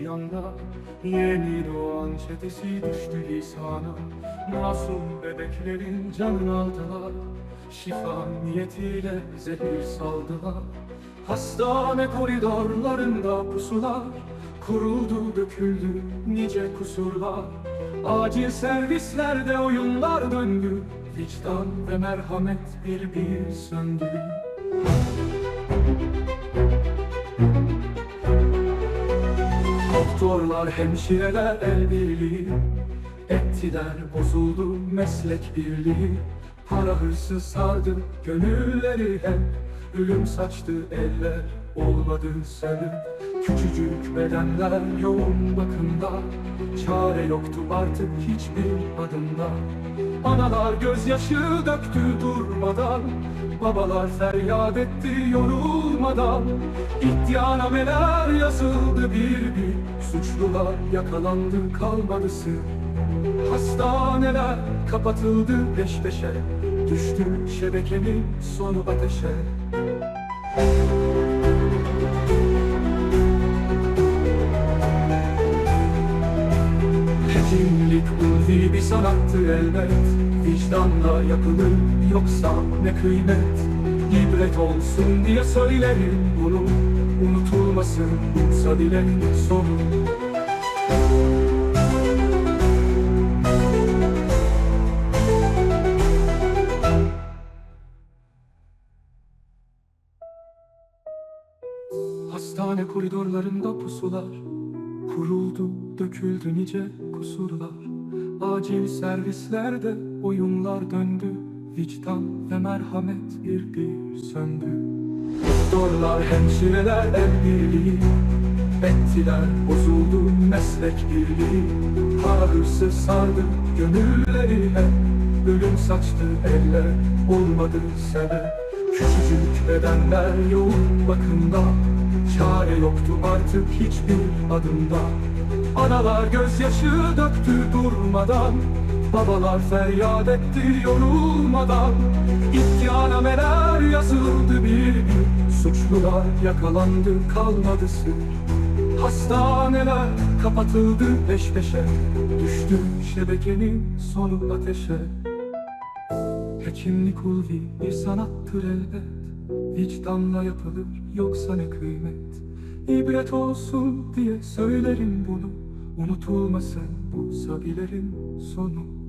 yanda Yeni doğan çetesi düştü lisana. Masum bebeklerin canını aldılar Şifa niyetiyle zehir saldılar. Hastane koridorlarında pusular Kuruldu döküldü nice kusurlar. Acil servislerde oyunlar döndü Vicdan ve merhamet bir bir söndü Doktorlar, hemşireler el birliği. Ettiler, bozuldu meslek birliği. Para hırsı sardı gönülleri hep. Ölüm saçtı eller, olmadı sebep Küçücük bedenler yoğun bakımda. Çare yoktu artık hiçbir adımda. Analar gözyaşı döktü durmadan Babalar feryat etti yorulmadan. İddianameler yazıldı bir bir. Suçlular yakalandı kalmadı sır Hastaneler kapatıldı peş peşe. Düştü şebekenin sonu ateşe. Hekimlik ulvi bir sanattı elbet Vicdanla yapılır. Yoksa ne kıymet? İbret olsun diye söylerim bunu Unutulmasın bu dilerim sonu. Hastane koridorlarında pusular Kuruldu, döküldü nice kusurlar. Acil servislerde oyunlar döndü. Vicdan ve merhamet bir söndü. Doktorlar, hemşireler el birliği. Ettiler, bozuldu meslek birliği. Para hırsı sardı gönülleri hep. Ölüm saçtı eller, olmadı sebep Küçücük bedenler yoğun bakımda. Çare yoktu artık hiçbir adımda. Analar gözyaşı döktü durmadan. Babalar feryat etti yorulmadan. İddianameler yazıldı bir bir Suçlular yakalandı kalmadı sır. Hastaneler kapatıldı peş peşe. Düştü şebekenin sonu ateşe Hekimlik ulvi bir sanattır elbet. Vicdanla yapılır yoksa ne kıymet? İbret olsun diye söylerim bunu. Unutulmasın bu sabilerin sonu